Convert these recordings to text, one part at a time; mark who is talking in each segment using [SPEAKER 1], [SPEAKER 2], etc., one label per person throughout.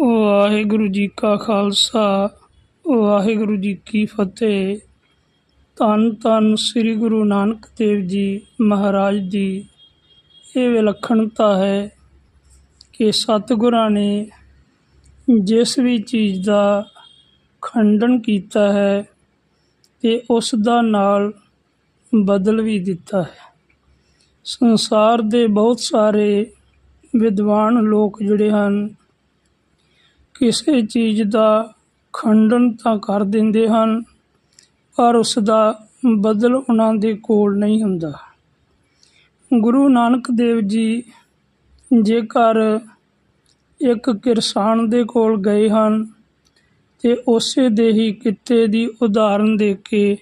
[SPEAKER 1] ਵਾਹਿਗੁਰੂ ਜੀ ਕਾ ਖਾਲਸਾ, ਵਾਹਿਗੁਰੂ ਜੀ ਕੀ ਫਤਿਹ। ਧੰਨ ਧੰਨ ਸ੍ਰੀ ਗੁਰੂ ਨਾਨਕ ਦੇਵ ਜੀ ਮਹਾਰਾਜ ਦੀ ਇਹ ਵਿਲੱਖਣਤਾ ਹੈ ਕਿ ਸਤਿਗੁਰਾਂ ਨੇ ਜਿਸ ਵੀ ਚੀਜ਼ ਦਾ ਖੰਡਨ ਕੀਤਾ ਹੈ ਤੇ ਉਸ ਦਾ ਨਾਲ ਬਦਲ ਵੀ ਦਿੱਤਾ ਹੈ। ਸੰਸਾਰ ਦੇ ਬਹੁਤ ਸਾਰੇ ਵਿਦਵਾਨ ਲੋਕ ਜਿਹੜੇ ਹਨ ਕਿਸੇ ਚੀਜ਼ ਦਾ ਖੰਡਨ ਤਾਂ ਕਰ ਦਿੰਦੇ ਹਨ, ਪਰ ਉਸ ਦਾ ਬਦਲ ਉਹਨਾਂ ਦੇ ਕੋਲ ਨਹੀਂ ਹੁੰਦਾ। ਗੁਰੂ ਨਾਨਕ ਦੇਵ ਜੀ ਜੇਕਰ ਇੱਕ ਕਿਰਸਾਨ ਦੇ ਕੋਲ ਗਏ ਹਨ, ਤੇ ਉਸੇ ਦੇ ਹੀ ਕਿੱਤੇ ਦੀ ਉਦਾਹਰਨ ਦੇ ਕੇ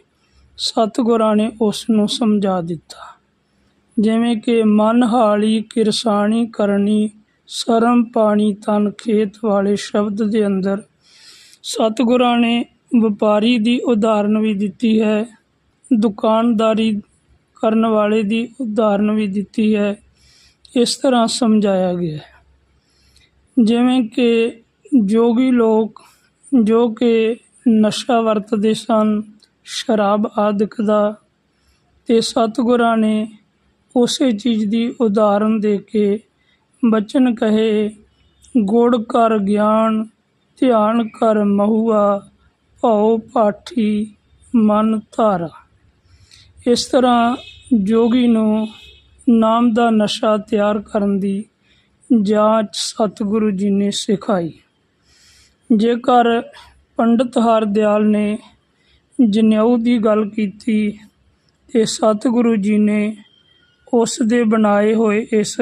[SPEAKER 1] ਸਤਿਗੁਰਾਂ ਨੇ ਉਸ ਨੂੰ ਸਮਝਾ ਦਿੱਤਾ। ਜਿਵੇਂ ਕਿ ਮਨ ਹਾਲੀ ਕਿਰਸਾਣੀ ਕਰਨੀ ਸਰਮ ਪਾਣੀ ਤਨ ਖੇਤ ਵਾਲੇ ਸ਼ਬਦ ਦੇ ਅੰਦਰ। ਸਤਿਗੁਰਾਂ ਨੇ ਵਪਾਰੀ ਦੀ ਉਦਾਹਰਨ ਵੀ ਦਿੱਤੀ ਹੈ। ਦੁਕਾਨਦਾਰੀ ਕਰਨ ਵਾਲੇ ਦੀ ਉਦਾਹਰਨ ਵੀ ਦਿੱਤੀ ਹੈ। ਇਸ ਤਰ੍ਹਾਂ ਸਮਝਾਇਆ ਗਿਆ ਹੈ। ਜਿਵੇਂ ਕਿ ਜੋਗੀ ਲੋਕ, ਜੋ ਕਿ ਨਸ਼ਾ ਵਰਤਦੇ ਸਨ, ਸ਼ਰਾਬ ਆਦਿਕ ਦਾ, ਤੇ ਸਤਿਗੁਰਾਂ ਨੇ ਉਸੇ ਚੀਜ਼ ਦੀ ਉਦਾਹਰਨ ਦੇ ਕੇ ਬਚਨ ਕਹੇ, ਗੁੜ ਕਰ ਗਿਆਨ, ਧਿਆਨ ਕਰ ਮਹੁਆ, ਭਉ ਪਾਠੀ ਮਨ ਧਾਰਾ। ਇਸ ਤਰ੍ਹਾਂ ਜੋਗੀ ਨੂੰ ਨਾਮ ਦਾ ਨਸ਼ਾ ਤਿਆਰ ਕਰਨ ਦੀ ਜਾਂਚ ਸਤਿਗੁਰੂ ਜੀ ਨੇ ਸਿਖਾਈ। ਜੇਕਰ ਪੰਡਤ ਹਰਦਿਆਲ ਨੇ ਜਨੇਊ ਦੀ ਗੱਲ ਕੀਤੀ, ਤੇ ਸਤਿਗੁਰੂ ਜੀ ਨੇ ਉਸ ਦੇ ਬਣਾਏ ਹੋਏ ਇਸ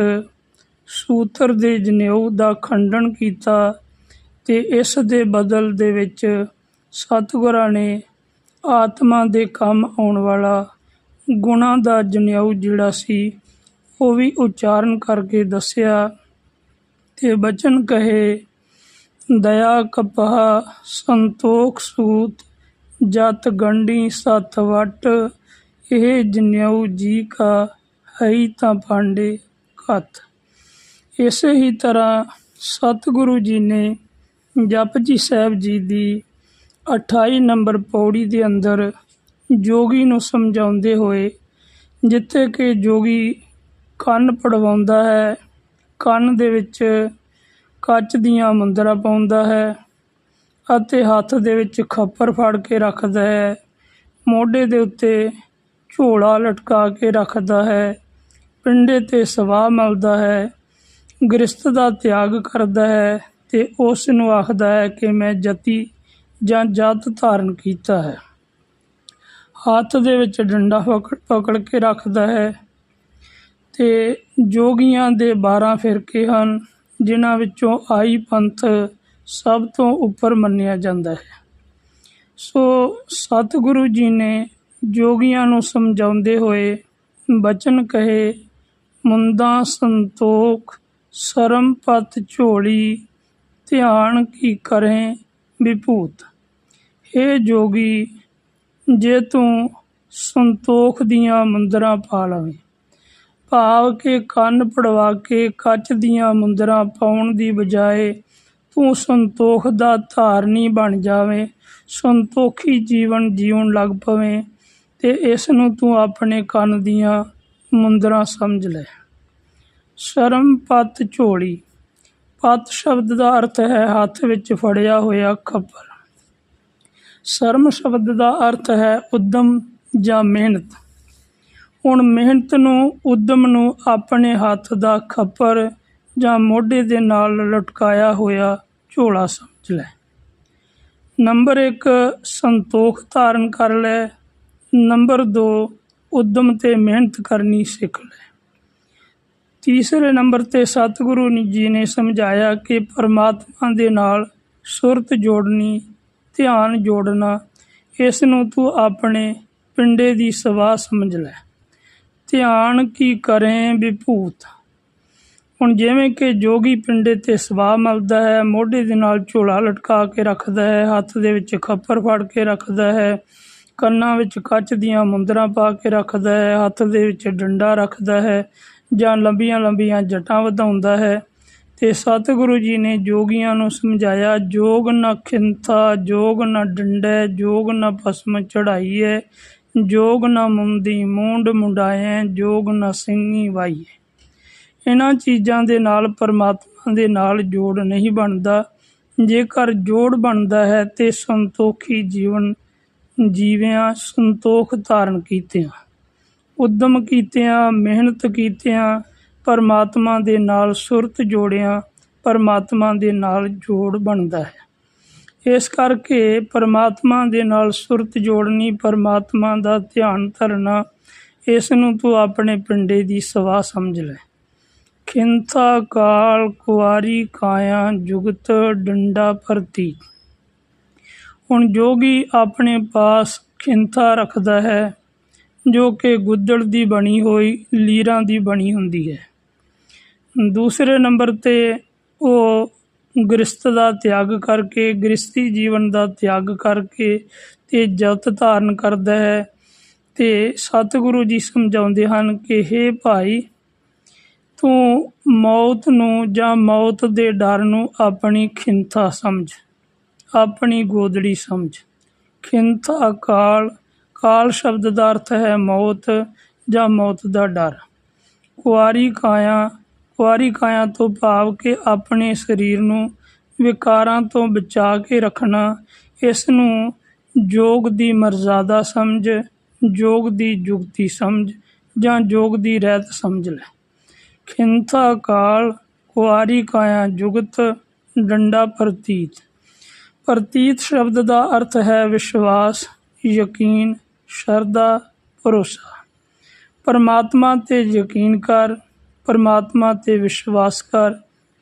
[SPEAKER 1] ਸੂਤਰ ਦੇ ਜਨੇਊ ਦਾ ਖੰਡਨ ਕੀਤਾ ਤੇ ਇਸ ਦੇ ਬਦਲ ਦੇ ਵਿੱਚ ਸਤਿਗੁਰਾਂ ਨੇ ਆਤਮਾ ਦੇ ਕੰਮ ਆਉਣ ਵਾਲਾ ਗੁਣਾ ਦਾ ਜਨੇਊ ਜਿਹੜਾ ਸੀ, ਉਹ ਵੀ ਉਚਾਰਨ ਕਰਕੇ ਦੱਸਿਆ ਤੇ ਬਚਨ ਕਹੇ, ਦਇਆ ਕਪਹ ਸੰਤੋਖ ਸੂਤ, ਜਤ ਗੰਢੀ ਸਤ ਵਟ, ਇਹ ਜਨੇਊ ਜੀ ਕਾ ਹੈ ਤਾਂ ਪਾਂਡੇ ਘਤ। ਇਸੇ ਹੀ ਤਰ੍ਹਾਂ ਸਤਿਗੁਰੂ ਜੀ ਨੇ ਜਪਜੀ ਸਾਹਿਬ ਜੀ ਦੀ 28 ਨੰਬਰ ਪੌੜੀ ਦੇ ਅੰਦਰ ਜੋਗੀ ਨੂੰ ਸਮਝਾਉਂਦੇ ਹੋਏ, ਜਿੱਥੇ ਕਿ ਜੋਗੀ ਕੰਨ ਪੜਵਾਉਂਦਾ ਹੈ, ਕੰਨ ਦੇ ਵਿੱਚ ਕੱਚ ਦੀਆਂ ਮੁੰਦਰਾਂ ਪਾਉਂਦਾ ਹੈ ਅਤੇ ਹੱਥ ਦੇ ਵਿੱਚ ਖੱਪਰ ਫੜ ਕੇ ਰੱਖਦਾ ਹੈ, ਮੋਢੇ ਦੇ ਉੱਤੇ ਝੋਲਾ ਲਟਕਾ ਕੇ ਰੱਖਦਾ ਹੈ, ਪਿੰਡੇ ਤੇ ਸਵਾਹ ਮਲਦਾ ਹੈ। ਗ੍ਰਸਤ ਦਾ ਤਿਆਗ ਕਰਦਾ ਹੈ ਤੇ ਉਸ ਨੂੰ ਆਖਦਾ ਹੈ ਕਿ ਮੈਂ ਜਤੀ ਜਾਂ ਜਤ ਧਾਰਨ ਕੀਤਾ ਹੈ। ਹੱਥ ਦੇ ਵਿੱਚ ਡੰਡਾ ਪਕੜ ਪਕੜ ਕੇ ਰੱਖਦਾ ਹੈ ਤੇ ਜੋਗੀਆਂ ਦੇ 12 ਫਿਰਕੇ ਹਨ, ਜਿਨ੍ਹਾਂ ਵਿੱਚੋਂ ਆਈ ਪੰਥ ਸਭ ਤੋਂ ਉੱਪਰ ਮੰਨਿਆ ਜਾਂਦਾ ਹੈ। ਸੋ ਸਤਿਗੁਰੂ ਜੀ ਨੇ ਜੋਗੀਆਂ ਨੂੰ ਸਮਝਾਉਂਦੇ ਹੋਏ ਬਚਨ ਕਹੇ, ਮੁੰਦਾ ਸੰਤੋਖ ਸਰਮ ਪਤ ਝੋਲੀ, ਧਿਆਨ ਕੀ ਕਰੇ ਵਿਭੂਤ। हे ਜੋਗੀ, ਜੇ ਤੂੰ ਸੰਤੋਖ ਦੀਆਂ ਮੁੰਦਰਾਂ ਪਾ ਲਵੇਂ, ਭਾਵ ਕੇ ਕੰਨ ਪੜਵਾ ਕੇ ਕੱਚ ਦੀਆਂ ਮੁੰਦਰਾਂ ਪਾਉਣ ਦੀ ਬਜਾਏ ਤੂੰ ਸੰਤੋਖ ਦਾ ਧਾਰਨੀ ਬਣ ਜਾਵੇਂ, ਸੰਤੋਖੀ ਜੀਵਨ ਜੀਉਣ ਲੱਗ ਪਵੇਂ ਤੇ ਇਸ ਨੂੰ ਤੂੰ ਆਪਣੇ ਕੰਨ ਦੀਆਂ ਮੁੰਦਰਾਂ ਸਮਝ ਲੈ। ਸ਼ਰਮ ਪਤ ਝੋਲੀ। ਪਤ ਸ਼ਬਦ ਦਾ ਅਰਥ ਹੈ ਹੱਥ ਵਿੱਚ ਫੜਿਆ ਹੋਇਆ ਖੱਪਰ ਸ਼ਰਮ ਸ਼ਬਦ ਦਾ ਅਰਥ ਹੈ ਉਦਮ ਜਾਂ ਮਿਹਨਤ। ਹੁਣ ਮਿਹਨਤ ਨੂੰ, ਉਦਮ ਨੂੰ ਆਪਣੇ ਹੱਥ ਦਾ ਖੱਪਰ ਜਾਂ ਮੋਢੇ ਦੇ ਨਾਲ ਲਟਕਾਇਆ ਹੋਇਆ ਝੋਲਾ ਸਮਝ ਲੈ। ਨੰਬਰ 1 ਸੰਤੋਖ ਧਾਰਨ ਕਰ ਲੈ। ਨੰਬਰ 2 ਉਦਮ ਤੇ ਮਿਹਨਤ ਕਰਨੀ ਸਿੱਖ ਲੈ। ਤੀਸਰੇ ਨੰਬਰ ਤੇ ਸਤਿਗੁਰੂ ਜੀ ਨੇ ਸਮਝਾਇਆ ਕਿ ਪਰਮਾਤਮਾ ਦੇ ਨਾਲ ਸੁਰਤ ਜੋੜਨੀ, ਧਿਆਨ ਜੋੜਨਾ, ਇਸ ਨੂੰ ਤੂੰ ਆਪਣੇ ਪਿੰਡੇ ਦੀ ਸਵਾਹ ਸਮਝ ਲੈ। ਧਿਆਨ ਕੀ ਕਰੇ ਵਿਭੂਤ? ਹੁਣ ਜਿਵੇਂ ਕਿ ਜੋਗੀ ਪਿੰਡੇ ਤੇ ਸਵਾਹ ਮਲਦਾ ਹੈ, ਮੋਢੇ ਦੇ ਨਾਲ ਝੋਲਾ ਲਟਕਾ ਕੇ ਰੱਖਦਾ ਹੈ, ਹੱਥ ਦੇ ਵਿੱਚ ਖੱਪਰ ਫੜ ਕੇ ਰੱਖਦਾ ਹੈ, ਕੰਨਾਂ ਵਿੱਚ ਕੱਚ ਦੀਆਂ ਮੁੰਦਰਾਂ ਪਾ ਕੇ ਰੱਖਦਾ ਹੈ, ਹੱਥ ਦੇ ਵਿੱਚ ਡੰਡਾ ਰੱਖਦਾ ਹੈ ਜਾਂ ਲੰਬੀਆਂ ਲੰਬੀਆਂ ਜਟਾਂ ਵਧਾਉਂਦਾ ਹੈ ਤੇ ਸਤਿਗੁਰੂ ਜੀ ਨੇ ਜੋਗੀਆਂ ਨੂੰ ਸਮਝਾਇਆ, ਜੋਗ ਨਾ ਖਿੰਥਾ, ਜੋਗ ਨਾ ਡੰਡੈ, ਜੋਗ ਨਾ ਭਸਮ ਚੜਾਈਐ ਜੋਗ ਨਾ ਮੁੰਦੀ ਮੂੰਡ ਮੁੰਡਾਏ ਜੋਗ ਨਾ ਸਿੰਘੀ ਵਾਈਏ ਇਹਨਾਂ ਚੀਜ਼ਾਂ ਦੇ ਨਾਲ ਪਰਮਾਤਮਾ ਦੇ ਨਾਲ ਜੋੜ ਨਹੀਂ ਬਣਦਾ। ਜੇਕਰ ਜੋੜ ਬਣਦਾ ਹੈ ਤੇ ਸੰਤੋਖੀ ਜੀਵਨ ਜੀਵਿਆਂ ਸੰਤੋਖ ਧਾਰਨ ਕੀਤਿਆਂ। ਉਦਮ ਕੀਤਿਆਂ, ਮਿਹਨਤ ਕੀਤਿਆਂ, ਪਰਮਾਤਮਾ ਦੇ ਨਾਲ ਸੁਰਤ ਜੋੜਿਆਂ, ਪਰਮਾਤਮਾ ਦੇ ਨਾਲ ਜੋੜ ਬਣਦਾ ਹੈ। ਇਸ ਕਰਕੇ ਪਰਮਾਤਮਾ ਦੇ ਨਾਲ ਸੁਰਤ ਜੋੜਨੀ, ਪਰਮਾਤਮਾ ਦਾ ਧਿਆਨ ਧਰਨਾ, ਇਸ ਨੂੰ ਤੂੰ ਆਪਣੇ ਪਿੰਡੇ ਦੀ ਸਵਾ ਸਮਝ ਲੈ। ਖਿੰਥਾ ਕਾਲ ਕੁਆਰੀ ਕਾਇਆ ਜੁਗਤ ਡੰਡਾ ਭਰਤੀ। ਹੁਣ ਜੋਗੀ ਆਪਣੇ ਪਾਸ ਖਿੰਥਾ ਰੱਖਦਾ ਹੈ। ਜੋ ਕਿ ਗੁੱਦੜ ਦੀ ਬਣੀ ਹੋਈ ਲੀਰਾਂ ਦੀ ਬਣੀ ਹੁੰਦੀ ਹੈ। ਦੂਸਰੇ ਨੰਬਰ ਤੇ ਉਹ ਗ੍ਰਸਤ ਦਾ ਤਿਆਗ ਕਰਕੇ ਗ੍ਰਸਤੀ ਜੀਵਨ ਦਾ ਤਿਆਗ ਕਰਕੇ ਤੇ ਜਤ ਧਾਰਨ ਕਰਦਾ ਹੈ ਤੇ ਸਤਿਗੁਰੂ ਜੀ ਸਮਝਾਉਂਦੇ ਹਨ ਕਿ हे ਭਾਈ, ਤੂੰ ਮੌਤ ਨੂੰ ਜਾਂ ਮੌਤ ਦੇ ਡਰ ਨੂੰ ਆਪਣੀ ਖਿੰਥਾ ਸਮਝ, ਆਪਣੀ ਗੋਦੜੀ ਸਮਝ। ਖਿੰਥਾ ਕਾਲ ਕਾਲ ਸ਼ਬਦ ਦਾ ਅਰਥ ਹੈ ਮੌਤ ਜਾਂ ਮੌਤ ਦਾ ਡਰ। ਕੁਆਰੀ ਕਾਇਆ ਕੁਆਰੀ ਕਾਇਆ ਤੋਂ ਭਾਵ ਕਿ ਆਪਣੇ ਸਰੀਰ ਨੂੰ ਵਿਕਾਰਾਂ ਤੋਂ ਬਚਾ ਕੇ ਰੱਖਣਾ, ਇਸ ਨੂੰ ਯੋਗ ਦੀ ਮਰਜ਼ਾਦਾ ਸਮਝ ਯੋਗ ਦੀ ਜੁਗਤੀ ਸਮਝ ਜਾਂ ਯੋਗ ਦੀ ਰਹਿਤ ਸਮਝ ਲੈ। ਖਿੰਥਾ ਕਾਲ, ਕੁਆਰੀ ਕਾਇਆ ਜੁਗਤ, ਡੰਡਾ ਪ੍ਰਤੀਤ। ਪ੍ਰਤੀਤ ਸ਼ਬਦ ਦਾ ਅਰਥ ਹੈ ਵਿਸ਼ਵਾਸ, ਯਕੀਨ ਸ਼ਰਧਾ ਭਰੋਸਾ। ਪਰਮਾਤਮਾ ਤੇ ਯਕੀਨ ਕਰ, ਪਰਮਾਤਮਾ ਤੇ ਵਿਸ਼ਵਾਸ ਕਰ,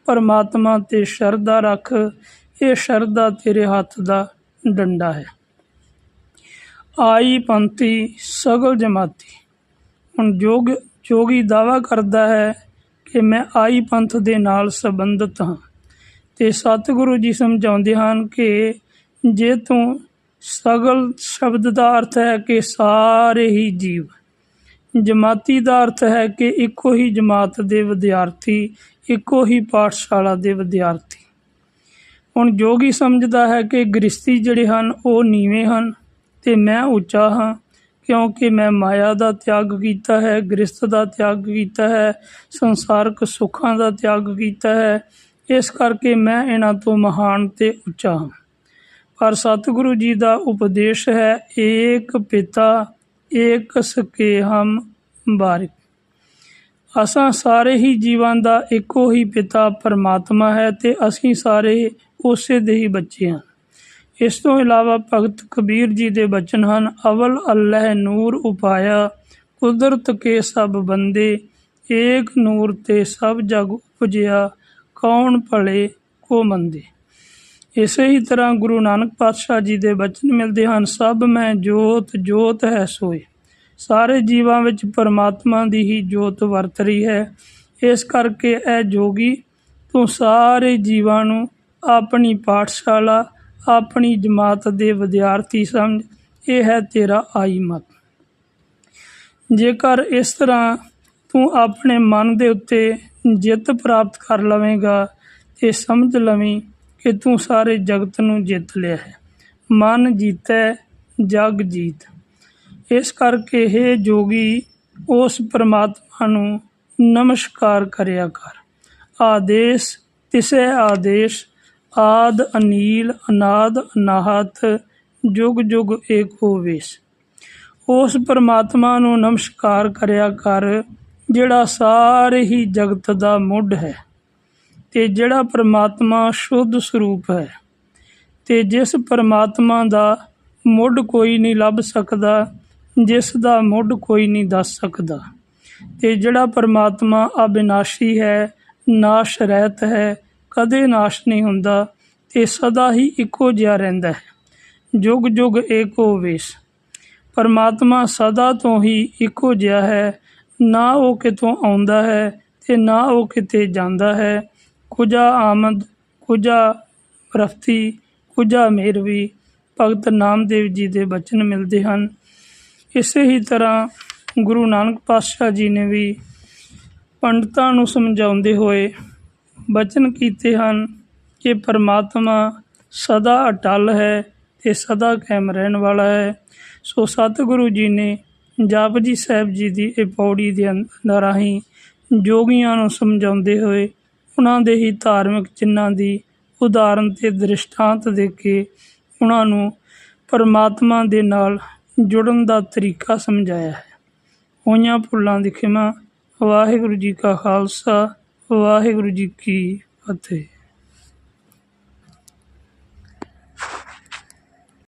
[SPEAKER 1] ਪਰਮਾਤਮਾ ਤੇ ਸ਼ਰਧਾ ਰੱਖ, ਇਹ ਸ਼ਰਧਾ ਤੇਰੇ ਹੱਥ ਦਾ ਡੰਡਾ ਹੈ। ਆਈ ਪੰਥੀ ਸਗਲ ਜਮਾਤੀ। ਹੁਣ ਜੋਗ, ਜੋਗੀ ਦਾਵਾ ਕਰਦਾ ਹੈ ਕਿ ਮੈਂ ਆਈ ਪੰਥ ਦੇ ਨਾਲ ਸੰਬੰਧਿਤ ਹਾਂ। ਤੇ ਸਤਿਗੁਰੂ ਜੀ ਸਮਝਾਉਂਦੇ ਹਨ ਕਿ ਜੇ ਤੂੰ ਸਗਲ ਸ਼ਬਦ ਦਾ ਅਰਥ ਹੈ ਕਿ ਸਾਰੇ ਹੀ ਜੀਵ। ਜਮਾਤੀ ਦਾ ਅਰਥ ਹੈ ਕਿ ਇੱਕੋ ਹੀ ਜਮਾਤ ਦੇ ਵਿਦਿਆਰਥੀ, ਇੱਕੋ ਹੀ ਪਾਠਸ਼ਾਲਾ ਦੇ ਵਿਦਿਆਰਥੀ। ਹੁਣ ਜੋਗੀ ਸਮਝਦਾ ਹੈ ਕਿ ਗ੍ਰਸਤੀ ਜਿਹੜੇ ਹਨ, ਉਹ ਨੀਵੇਂ ਹਨ ਤੇ ਮੈਂ ਉੱਚਾ ਹਾਂ, ਕਿਉਂਕਿ ਮੈਂ ਮਾਇਆ ਦਾ ਤਿਆਗ ਕੀਤਾ ਹੈ ਗ੍ਰਸਤ ਦਾ ਤਿਆਗ ਕੀਤਾ ਹੈ, ਸੰਸਾਰਕ ਸੁੱਖਾਂ ਦਾ ਤਿਆਗ ਕੀਤਾ ਹੈ। ਇਸ ਕਰਕੇ ਮੈਂ ਇਹਨਾਂ ਤੋਂ ਮਹਾਨ ਤੇ ਉੱਚਾ ਹਾਂ। ਪਰ ਸਤਿਗੁਰੂ ਜੀ ਦਾ ਉਪਦੇਸ਼ ਹੈ, ਏਕ ਪਿਤਾ, ਏਕ ਸਕੇ ਹਮ ਬਾਰਿਕ। ਅਸਾਂ ਸਾਰੇ ਹੀ ਜੀਵਾਂ ਦਾ ਇੱਕੋ ਹੀ ਪਿਤਾ ਪਰਮਾਤਮਾ ਹੈ ਤੇ ਅਸੀਂ ਸਾਰੇ ਉਸੇ ਦੇ ਹੀ ਬੱਚੇ ਹਾਂ। ਇਸ ਤੋਂ ਇਲਾਵਾ ਭਗਤ ਕਬੀਰ ਜੀ ਦੇ ਬਚਨ ਹਨ, ਅਵਲ ਅੱਲਹ ਨੂਰ ਉਪਾਇਆ, ਕੁਦਰਤ ਕੇ ਸਭ ਬੰਦੇ, ਏਕ ਨੂਰ ਤੇ ਸਭ ਜਗ ਉਪਜਿਆ, ਕੌਣ ਭਲੇ ਕੋ ਮੰਦੇ। ਇਸੇ ਹੀ ਤਰ੍ਹਾਂ ਗੁਰੂ ਨਾਨਕ ਪਾਤਸ਼ਾਹ ਜੀ ਦੇ ਬਚਨ ਮਿਲਦੇ ਹਨ, ਸਭ ਮੈਂ ਜੋਤ ਜੋਤ ਹੈ ਸੋਏ। ਸਾਰੇ ਜੀਵਾਂ ਵਿੱਚ ਪਰਮਾਤਮਾ ਦੀ ਹੀ ਜੋਤ ਵਰਤ ਰਹੀ ਹੈ। ਇਸ ਕਰਕੇ ਇਹ ਜੋਗੀ ਤੂੰ ਸਾਰੇ ਜੀਵਾਂ ਨੂੰ ਆਪਣੀ ਪਾਠਸ਼ਾਲਾ, ਆਪਣੀ ਜਮਾਤ ਦੇ ਵਿਦਿਆਰਥੀ ਸਮਝ। ਇਹ ਹੈ ਤੇਰਾ ਆਈ ਮਤ। ਜੇਕਰ ਇਸ ਤਰ੍ਹਾਂ ਤੂੰ ਆਪਣੇ ਮਨ ਦੇ ਉੱਤੇ ਜਿੱਤ ਪ੍ਰਾਪਤ ਕਰ ਲਵੇਂਗਾ ਤੇ ਸਮਝ ਲਵੀਂ ਕਿ ਤੂੰ ਸਾਰੇ ਜਗਤ ਨੂੰ ਜਿੱਤ ਲਿਆ ਹੈ। ਮਨ ਜੀਤੈ, ਜਗ ਜੀਤ। ਇਸ ਕਰਕੇ हे ਜੋਗੀ, ਉਸ ਪਰਮਾਤਮਾ ਨੂੰ ਨਮਸਕਾਰ ਕਰਿਆ ਕਰ। ਆਦੇਸ਼, ਤਿਸੇ ਆਦੇਸ਼, ਆਦ ਅਨੀਲ, ਅਨਾਦ ਅਨਾਹਤ, ਜੁਗ ਜੁਗ ਏਕ ਹੋਵੇਸ਼। ਉਸ ਪਰਮਾਤਮਾ ਨੂੰ ਨਮਸਕਾਰ ਕਰਿਆ ਕਰ, ਜਿਹੜਾ ਸਾਰੇ ਹੀ ਜਗਤ ਦਾ ਮੁੱਢ ਹੈ। ਤੇ ਜਿਹੜਾ ਪਰਮਾਤਮਾ ਸ਼ੁੱਧ ਸਰੂਪ ਹੈ ਤੇ ਜਿਸ ਪਰਮਾਤਮਾ ਦਾ ਮੁੱਢ ਕੋਈ ਨਹੀਂ ਲੱਭ ਸਕਦਾ, ਜਿਸ ਦਾ ਮੁੱਢ ਕੋਈ ਨਹੀਂ ਦੱਸ ਸਕਦਾ। ਤੇ ਜਿਹੜਾ ਪਰਮਾਤਮਾ ਅਬਿਨਾਸ਼ੀ ਹੈ, ਨਾਸ਼ ਰਹਿਤ ਹੈ, ਕਦੇ ਨਾਸ਼ ਨਹੀਂ ਹੁੰਦਾ, ਤੇ ਸਦਾ ਹੀ ਇੱਕੋ ਜਿਹਾ ਰਹਿੰਦਾ ਹੈ। ਜੁਗ ਜੁਗ ਏਕੋ ਵੇਸ। ਪਰਮਾਤਮਾ ਸਦਾ ਤੋਂ ਹੀ ਇੱਕੋ ਜਿਹਾ ਹੈ, ਨਾ ਉਹ ਕਿਤੋਂ ਆਉਂਦਾ ਹੈ ਤੇ ਨਾ ਉਹ ਕਿਤੇ ਜਾਂਦਾ ਹੈ। ਕੁਜਾ ਆਮਦ, ਕੁਜਾ ਰਫਤੀ, ਕੁਜਾ ਮੇਰਵੀ, ਭਗਤ ਨਾਮਦੇਵ ਜੀ ਦੇ ਬਚਨ ਮਿਲਦੇ ਹਨ। ਇਸੇ ਹੀ ਤਰ੍ਹਾਂ ਗੁਰੂ ਨਾਨਕ ਪਾਤਸ਼ਾਹ ਜੀ ਨੇ ਵੀ ਪੰਡਤਾਂ ਨੂੰ ਸਮਝਾਉਂਦੇ ਹੋਏ ਬਚਨ ਕੀਤੇ ਹਨ ਕਿ ਪਰਮਾਤਮਾ ਸਦਾ ਅਟਲ ਹੈ ਤੇ ਸਦਾ ਕਾਇਮ ਰਹਿਣ ਵਾਲਾ ਹੈ। ਸੋ ਸਤਿਗੁਰੂ ਜੀ ਨੇ ਜਪਜੀ ਸਾਹਿਬ ਜੀ ਦੀ ਇਹ ਪੌੜੀ ਦੇ ਅੰਦਰ ਰਾਹੀਂ ਜੋਗੀਆਂ ਨੂੰ ਸਮਝਾਉਂਦੇ ਹੋਏ ਉਹਨਾਂ ਦੇ ਹੀ ਧਾਰਮਿਕ ਚਿੰਨ੍ਹਾਂ ਦੀ ਉਦਾਹਰਨ ਅਤੇ ਦ੍ਰਿਸ਼ਟਾਂਤ ਦੇ ਕੇ ਉਹਨਾਂ ਨੂੰ ਪਰਮਾਤਮਾ ਦੇ ਨਾਲ ਜੁੜਨ ਦਾ ਤਰੀਕਾ ਸਮਝਾਇਆ ਹੈ। ਹੋਈਆਂ ਭੁੱਲਾਂ ਦੀ ਖਿਮਾ ਵਾਹਿਗੁਰੂ ਜੀ ਕਾ ਖਾਲਸਾ, ਵਾਹਿਗੁਰੂ ਜੀ ਕੀ ਫਤਿਹ।